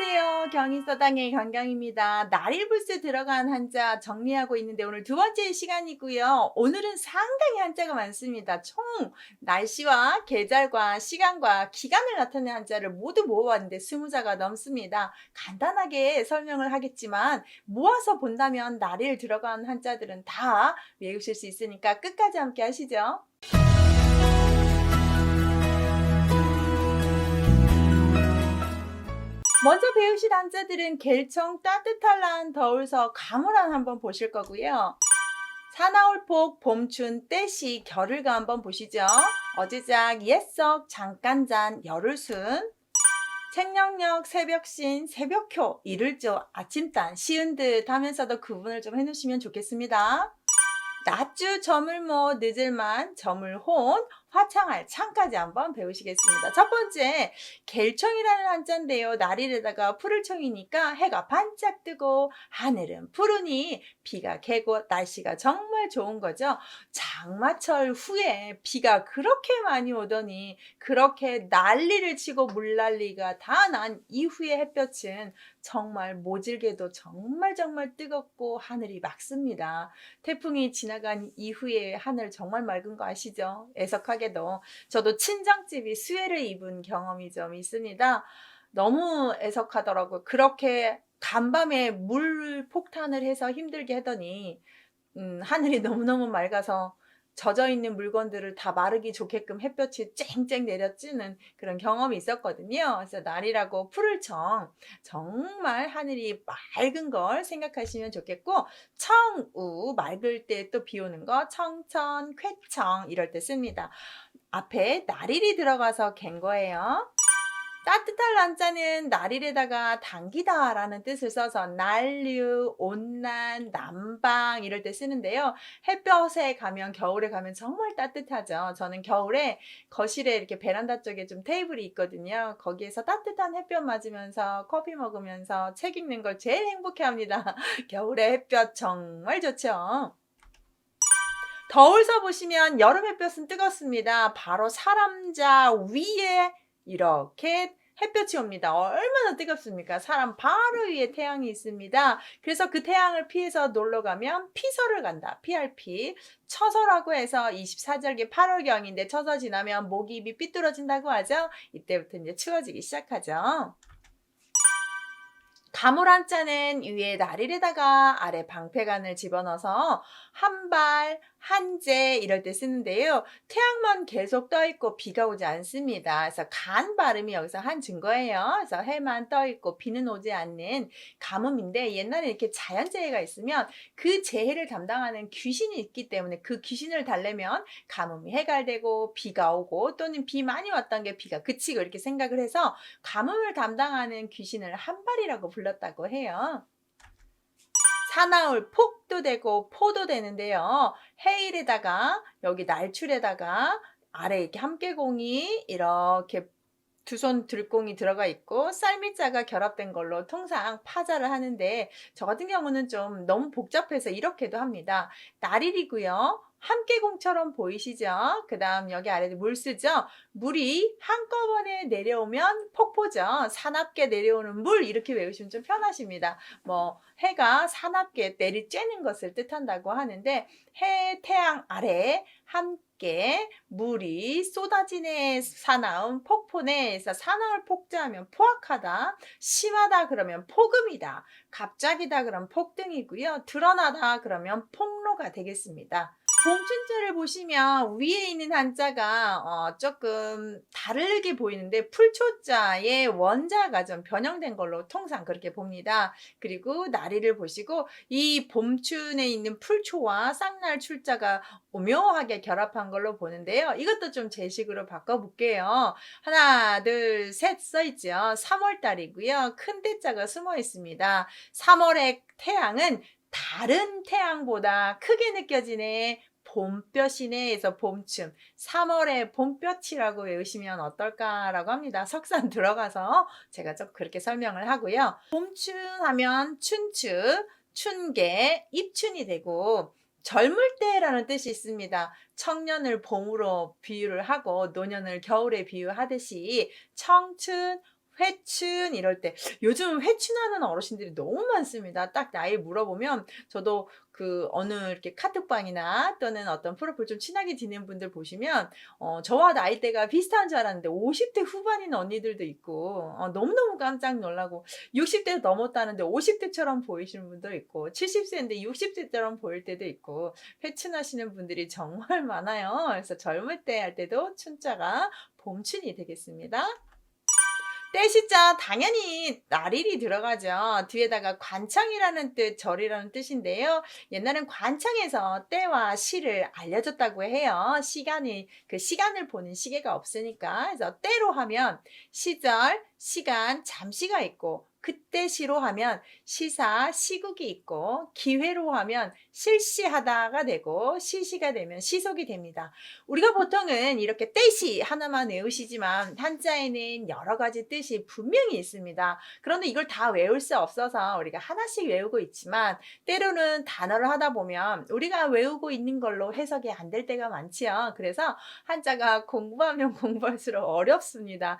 안녕하세요. 경인서당의 경경입니다. 날일불스 들어간 한자 정리하고 있는데 오늘 두 번째 시간이고요. 오늘은 상당히 한자가 많습니다. 총 날씨와 계절과 시간과 기간을 나타내는 한자를 모두 모아봤는데 스무 자가 넘습니다. 간단하게 설명을 하겠지만 모아서 본다면 날일 들어간 한자들은 다 외우실 수 있으니까 끝까지 함께 하시죠. 먼저 배우실 한자들은 겔청 따뜻할란 더울서 가물한 한번 보실 거고요. 사나울폭 봄춘 때시 겨를가 한번 보시죠. 어제작 옛석 잠깐잔 열흘순 책령력 새벽신 새벽효 이를조 아침단 시은 듯 하면서도 구분을 좀 해놓으시면 좋겠습니다. 낮주 저물모 늦을만 저물혼 화창할 창까지 한번 배우시겠습니다. 첫 번째 겔청이라는 한자인데요. 날일에다가 푸를 청이니까 해가 반짝 뜨고 하늘은 푸르니 비가 개고 날씨가 정말 좋은 거죠. 장마철 후에 비가 그렇게 많이 오더니 그렇게 난리를 치고 물난리가 다 난 이후의 햇볕은 정말 모질게도 정말 정말 뜨겁고 하늘이 맑습니다. 태풍이 지나간 이후에 하늘 정말 맑은 거 아시죠? 애석하게 도 저도 친정집이 수해를 입은 경험이 좀 있습니다. 너무 애석하더라고요. 그렇게 간밤에 물 폭탄을 해서 힘들게 하더니 음, 하늘이 너무너무 맑아서 젖어 있는 물건들을 다 마르기 좋게끔 햇볕이 쨍쨍 내려찌는 그런 경험이 있었거든요. 그래서 날이라고 푸를 청 정말 하늘이 맑은 걸 생각하시면 좋겠고 청우 맑을 때 또 비 오는 거 청천 쾌청 이럴 때 씁니다. 앞에 날일이 들어가서 갠 거예요. 따뜻할 난자는 날일에다가 당기다 라는 뜻을 써서 난류, 온난, 난방 이럴 때 쓰는데요. 햇볕에 가면 겨울에 가면 정말 따뜻하죠. 저는 겨울에 거실에 이렇게 베란다 쪽에 좀 테이블이 있거든요. 거기에서 따뜻한 햇볕 맞으면서 커피 먹으면서 책 읽는 걸 제일 행복해 합니다. 겨울에 햇볕 정말 좋죠. 더울서 보시면 여름 햇볕은 뜨겁습니다. 바로 사람자 위에 이렇게 햇볕이 옵니다. 얼마나 뜨겁습니까? 사람 바로 위에 태양이 있습니다. 그래서 그 태양을 피해서 놀러 가면 피서를 간다. PRP. 처서라고 해서 24절기 8월경인데 처서 지나면 목이 입이 삐뚤어진다고 하죠. 이때부터 이제 추워지기 시작하죠. 가물 한자는 위에 날일에다가 아래 방패간을 집어넣어서 한 발, 한재 이럴 때 쓰는데요. 태양만 계속 떠 있고 비가 오지 않습니다. 그래서 간 발음이 여기서 한 증거예요. 그래서 해만 떠 있고 비는 오지 않는 가뭄인데 옛날에 이렇게 자연재해가 있으면 그 재해를 담당하는 귀신이 있기 때문에 그 귀신을 달래면 가뭄이 해갈되고 비가 오고 또는 비 많이 왔던 게 비가 그치고 이렇게 생각을 해서 가뭄을 담당하는 귀신을 한발이라고 불렀다고 해요. 사나울 폭도 되고 포도 되는데요. 해일에다가 여기 날출에다가 아래 이렇게 함께공이 이렇게 두손 들공이 들어가 있고 쌀미자가 결합된 걸로 통상 파자를 하는데 저 같은 경우는 좀 너무 복잡해서 이렇게도 합니다. 날일이고요. 함께공처럼 보이시죠? 그 다음 여기 아래에 물 쓰죠? 물이 한꺼번에 내려오면 폭포죠. 사납게 내려오는 물 이렇게 외우시면 좀 편하십니다. 뭐 해가 사납게 내리쬐는 것을 뜻한다고 하는데 해, 태양 아래 함께 물이 쏟아지네 사나운 폭포네에서 사나울 폭자하면 포악하다 심하다 그러면 폭음이다 갑자기다 그러면 폭등이고요 드러나다 그러면 폭로가 되겠습니다. 봄춘자를 보시면 위에 있는 한자가 어, 조금 다르게 보이는데 풀초자의 원자가 좀 변형된 걸로 통상 그렇게 봅니다. 그리고 나리를 보시고 이 봄춘에 있는 풀초와 쌍날 출자가 오묘하게 결합한 걸로 보는데요. 이것도 좀 제식으로 바꿔볼게요. 하나, 둘, 셋 써있죠. 3월달이고요. 큰 대자가 숨어 있습니다. 3월의 태양은 다른 태양보다 크게 느껴지네. 봄볕이네에서 봄춤, 3월의 봄볕이라고 외우시면 어떨까라고 합니다. 석산 들어가서 제가 좀 그렇게 설명을 하고요. 봄춘 하면 춘추, 춘계, 입춘이 되고 젊을 때라는 뜻이 있습니다. 청년을 봄으로 비유를 하고 노년을 겨울에 비유하듯이 청춘, 회춘 이럴 때 요즘 회춘하는 어르신들이 너무 많습니다. 딱 나이 물어보면 저도 그 어느 이렇게 카톡방이나 또는 어떤 프로필 좀 친하게 지낸 분들 보시면 어, 저와 나이대가 비슷한 줄 알았는데 50대 후반인 언니들도 있고 어, 너무너무 깜짝 놀라고 60대 넘었다는데 50대처럼 보이시는 분도 있고 70세인데 60대처럼 보일 때도 있고 회춘하시는 분들이 정말 많아요. 그래서 젊을 때 할 때도 춘자가 봄춘이 되겠습니다. 떼시자 당연히 나릴이 들어가죠. 뒤에다가 관창이라는 뜻, 절이라는 뜻인데요. 옛날엔 관창에서 때와 시를 알려줬다고 해요. 시간이 그 시간을 보는 시계가 없으니까. 그래서 때로 하면 시절, 시간, 잠시가 있고 그때 시로 하면 시사, 시국이 있고 기회로 하면 실시하다가 되고 시시가 되면 시속이 됩니다. 우리가 보통은 이렇게 떼시 하나만 외우시지만 한자에는 여러 가지 뜻이 분명히 있습니다. 그런데 이걸 다 외울 수 없어서 우리가 하나씩 외우고 있지만 때로는 단어를 하다 보면 우리가 외우고 있는 걸로 해석이 안 될 때가 많지요. 그래서 한자가 공부하면 공부할수록 어렵습니다.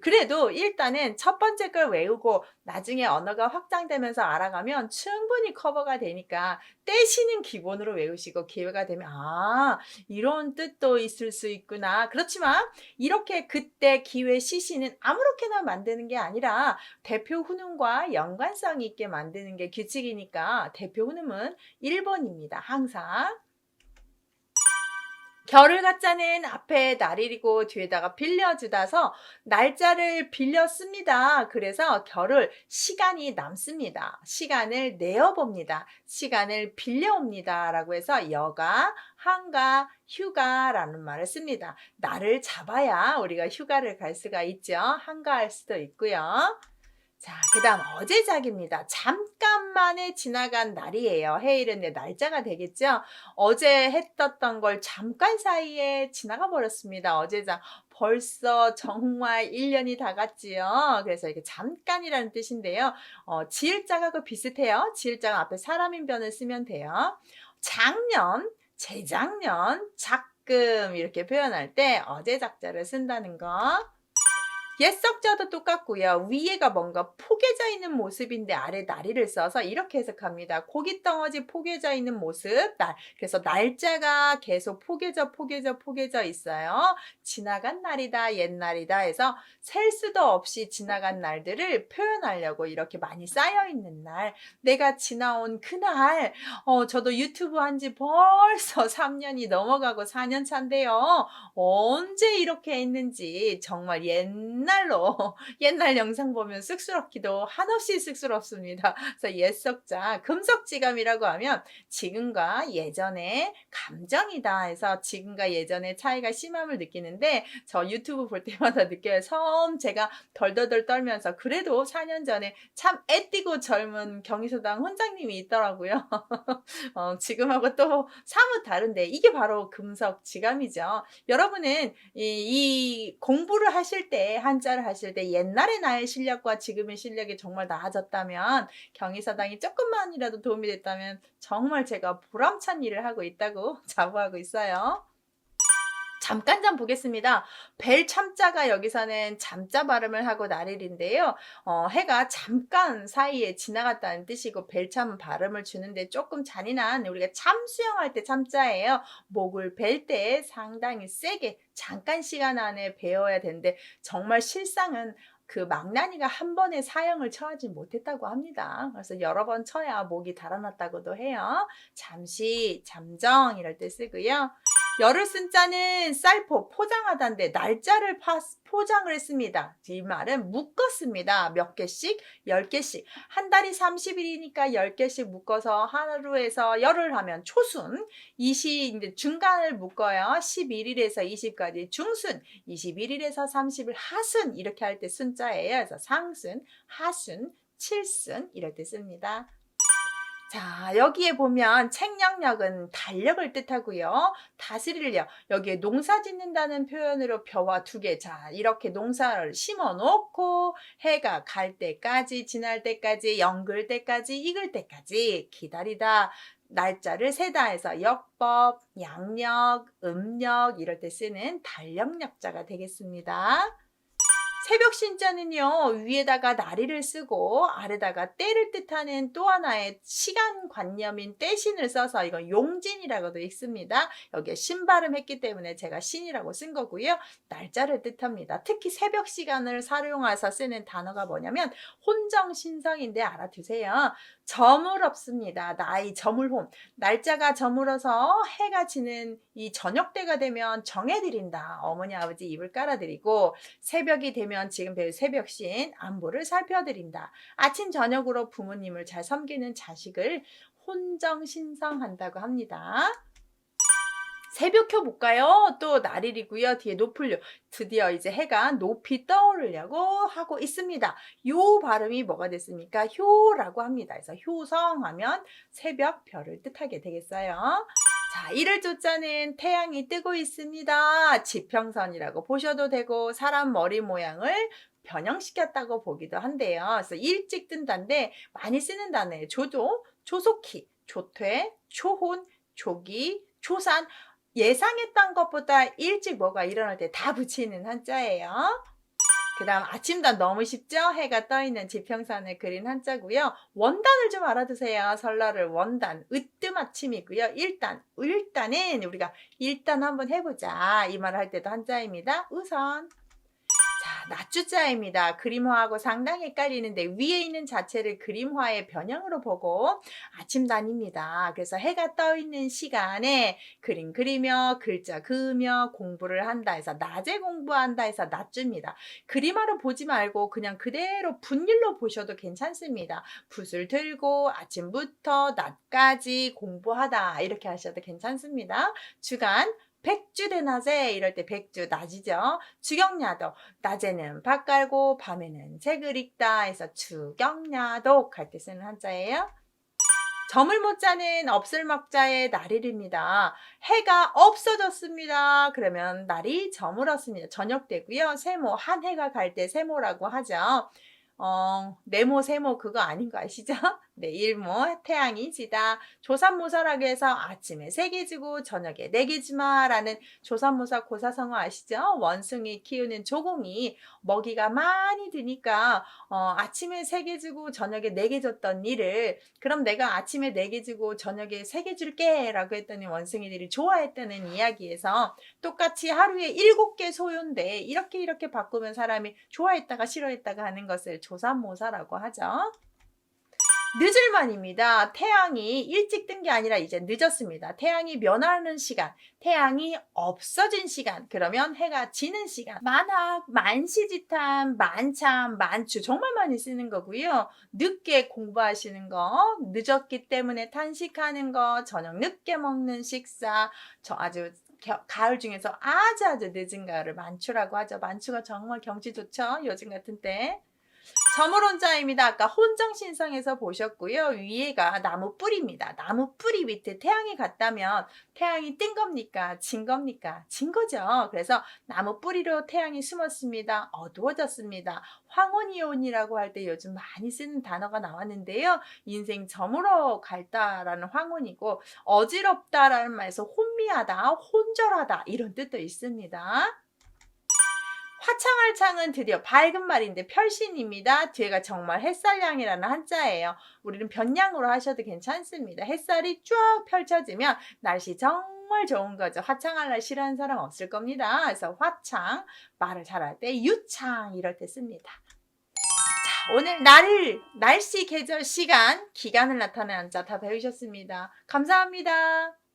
그래도 일단은 첫 번째 걸 외우고 나중에 언어가 확장되면서 알아가면 충분히 커버가 되니까 떼시는 기본으로 외우시고 기회가 되면 아 이런 뜻도 있을 수 있구나. 그렇지만 이렇게 그때 기회 시시는 아무렇게나 만드는 게 아니라 대표 훈음과 연관성 있게 만드는 게 규칙이니까 대표 훈음은 1번입니다 항상 결을 갖자는 앞에 날일이고 뒤에다가 빌려주다서 날짜를 빌려 씁니다. 그래서 결을 시간이 남습니다. 시간을 내어봅니다. 시간을 빌려옵니다. 라고 해서 여가, 한가, 휴가라는 말을 씁니다. 날을 잡아야 우리가 휴가를 갈 수가 있죠. 한가할 수도 있고요. 자, 그 다음 어제작입니다. 잠깐만에 지나간 날이에요. 해일은 날짜가 되겠죠. 어제 했었던 걸 잠깐 사이에 지나가 버렸습니다. 어제작. 벌써 정말 1년이 다 갔지요. 그래서 이게 잠깐이라는 뜻인데요. 어, 지을자가 비슷해요. 지을자가 앞에 사람인 변을 쓰면 돼요. 작년, 재작년, 작금 이렇게 표현할 때 어제 작자를 쓴다는 거. 옛석자도 똑같고요. 위에가 뭔가 포개져 있는 모습인데 아래 다리를 써서 이렇게 해석합니다. 고기 덩어지 포개져 있는 모습, 날. 그래서 날짜가 계속 포개져 포개져 포개져 있어요. 지나간 날이다, 옛날이다 해서 셀 수도 없이 지나간 날들을 표현하려고 이렇게 많이 쌓여 있는 날. 내가 지나온 그날, 어, 저도 유튜브 한 지 벌써 3년이 넘어가고 4년 차인데요. 언제 이렇게 했는지 정말 옛날 로 옛날 영상 보면 쑥스럽기도 한없이 쑥스럽습니다. 그래서 옛석자 금석지감이라고 하면 지금과 예전의 감정이다 해서 지금과 예전의 차이가 심함을 느끼는데 저 유튜브 볼 때마다 느껴요. 처음 제가 덜덜덜 떨면서 그래도 4년 전에 참 애띠고 젊은 경희소당 훈장님이 있더라고요. 어, 지금하고 또 사뭇 다른데 이게 바로 금석지감이죠. 여러분은 이, 이 공부를 하실 때한 자를 하실 때 옛날의 나의 실력과 지금의 실력이 정말 나아졌다면 경희사당이 조금만이라도 도움이 됐다면 정말 제가 보람찬 일을 하고 있다고 자부하고 있어요. 잠깐 좀 보겠습니다. 벨 참자가 여기서는 잠자 발음을 하고 나릴인데요. 어, 해가 잠깐 사이에 지나갔다는 뜻이고 벨참 발음을 주는데 조금 잔인한 우리가 참 수영할 때 참자예요. 목을 벨 때 상당히 세게 잠깐 시간 안에 배워야 되는데 정말 실상은 그 망나니가 한 번에 사형을 처하지 못했다고 합니다. 그래서 여러 번 쳐야 목이 달아났다고도 해요. 잠시, 잠정 이럴 때 쓰고요. 열을 쓴 자는 쌀포 포장하다인데 날짜를 파, 포장을 했습니다. 이 말은 묶었습니다. 몇 개씩? 10개씩. 한 달이 30일이니까 10개씩 묶어서 하루에서 열을 하면 초순. 20 이제 중간을 묶어요. 11일에서 20까지 중순. 21일에서 30일 하순 이렇게 할 때 순자예요. 그래서 상순, 하순, 칠순 이럴 때 씁니다. 자, 여기에 보면 책령력은 달력을 뜻하고요. 다스릴력. 여기에 농사 짓는다는 표현으로 벼와 두 개. 자, 이렇게 농사를 심어 놓고 해가 갈 때까지, 지날 때까지, 영글 때까지, 익을 때까지 기다리다. 날짜를 세다 해서 역법, 양력, 음력 이럴 때 쓰는 달력력자가 되겠습니다. 새벽 신자는요, 위에다가 나리를 쓰고 아래다가 때를 뜻하는 또 하나의 시간 관념인 때신을 써서 이건 용진이라고도 읽습니다. 여기에 신발음 했기 때문에 제가 신이라고 쓴 거고요. 날짜를 뜻합니다. 특히 새벽 시간을 사용해서 쓰는 단어가 뭐냐면 혼정신성인데 알아두세요. 저물없습니다. 나이 저물홈. 날짜가 저물어서 해가 지는 이 저녁 때가 되면 정해드린다. 어머니 아버지 입을 깔아드리고 새벽이 되면 지금 배울 새벽신 안보를 살펴드린다. 아침 저녁으로 부모님을 잘 섬기는 자식을 혼정신성한다고 합니다. 새벽혀 볼까요? 또 날일이고요. 뒤에 높을려. 드디어 이제 해가 높이 떠오르려고 하고 있습니다. 요 발음이 뭐가 됐습니까? 효라고 합니다. 그래서 효성하면 새벽 별을 뜻하게 되겠어요. 자, 이를 쫓자는 태양이 뜨고 있습니다. 지평선이라고 보셔도 되고 사람 머리 모양을 변형시켰다고 보기도 한데요. 그래서 일찍 뜬다인데 많이 쓰는 단어예요. 조조, 조속히, 조퇴, 초혼, 조기, 초산. 예상했던 것보다 일찍 뭐가 일어날 때 다 붙이는 한자예요. 그 다음 아침단 너무 쉽죠? 해가 떠있는 지평선을 그린 한자고요. 원단을 좀 알아두세요. 설날을 원단, 으뜸 아침이고요. 일단, 일단은 우리가 일단 한번 해보자. 이 말을 할 때도 한자입니다. 우선. 자, 낮주자입니다. 그림화하고 상당히 헷갈리는데 위에 있는 자체를 그림화의 변형으로 보고 아침단입니다. 그래서 해가 떠 있는 시간에 그림 그리며 글자 그으며 공부를 한다 해서 낮에 공부한다 해서 낮주입니다. 그림화로 보지 말고 그냥 그대로 분일로 보셔도 괜찮습니다. 붓을 들고 아침부터 낮까지 공부하다 이렇게 하셔도 괜찮습니다. 주간 백주 대 낮에 이럴 때 백주 낮이죠. 주경야독 낮에는 밥 깔고 밤에는 책을 읽다 해서 주경야독 할 때 쓰는 한자예요. 점을 못 자는 없을 막자의 날일입니다. 해가 없어졌습니다. 그러면 날이 저물었습니다. 저녁 되고요. 세모 한 해가 갈 때 세모라고 하죠. 어, 네모, 세모 그거 아닌 거 아시죠? 네, 일모, 태양이 지다. 조삼모사라고 해서 아침에 세개 주고 저녁에 네개 주마라는 조삼모사 고사성어 아시죠? 원숭이 키우는 조공이 먹이가 많이 드니까 어, 아침에 세개 주고 저녁에 네 개 줬던 일을 그럼 내가 아침에 네개 주고 저녁에 세 개 줄게 라고 했더니 원숭이들이 좋아했다는 이야기에서 똑같이 하루에 일곱 개 소요인데 이렇게 이렇게 바꾸면 사람이 좋아했다가 싫어했다가 하는 것을 조삼모사라고 하죠. 늦을만입니다. 태양이 일찍 뜬 게 아니라 이제 늦었습니다. 태양이 면하는 시간, 태양이 없어진 시간, 그러면 해가 지는 시간. 만학, 만시지탄, 만참, 만추 정말 많이 쓰는 거고요. 늦게 공부하시는 거, 늦었기 때문에 탄식하는 거, 저녁 늦게 먹는 식사, 저 아주 겨- 가을 중에서 아주 아주 늦은 가을을 만추라고 하죠. 만추가 정말 경치 좋죠. 요즘 같은 때. 점을혼자입니다. 아까 혼정신성에서 보셨고요. 위에가 나무 뿌리입니다. 나무 뿌리 밑에 태양이 갔다면 태양이 뜬 겁니까? 진 겁니까? 진 거죠. 그래서 나무 뿌리로 태양이 숨었습니다. 어두워졌습니다. 황혼이온이라고 할 때 요즘 많이 쓰는 단어가 나왔는데요. 인생 점으로 갈다라는 황혼이고 어지럽다라는 말에서 혼미하다, 혼절하다 이런 뜻도 있습니다. 화창할 창은 드디어 밝은 말인데 별신입니다. 뒤에가 정말 햇살량이라는 한자예요. 우리는 변량으로 하셔도 괜찮습니다. 햇살이 쭉 펼쳐지면 날씨 정말 좋은 거죠. 화창할 날 싫어하는 사람 없을 겁니다. 그래서 화창, 말을 잘할 때 유창 이럴 때 씁니다. 자, 오늘 날, 날씨, 계절, 시간, 기간을 나타내는 한자 다 배우셨습니다. 감사합니다.